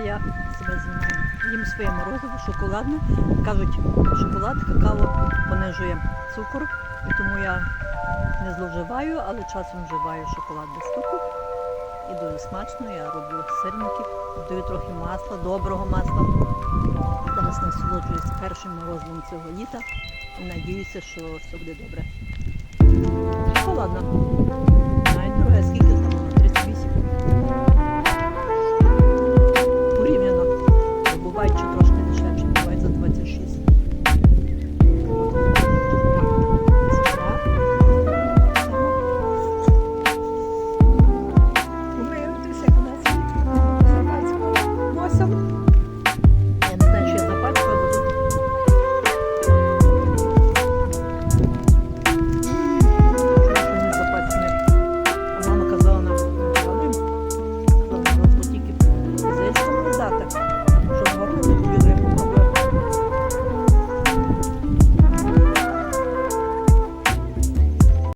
тепер я себе знімаю. Їм своє морозиво, шоколадне. Кажуть, шоколад, какао понижує цукор, і тому я не зловживаю, але часом вживаю шоколад без цукру. І дуже смачно, я роблю сирники, даю трохи масла, доброго масла. Зараз насолоджуюсь першим морозом цього літа і надіюся, що все буде добре. Шоколадна.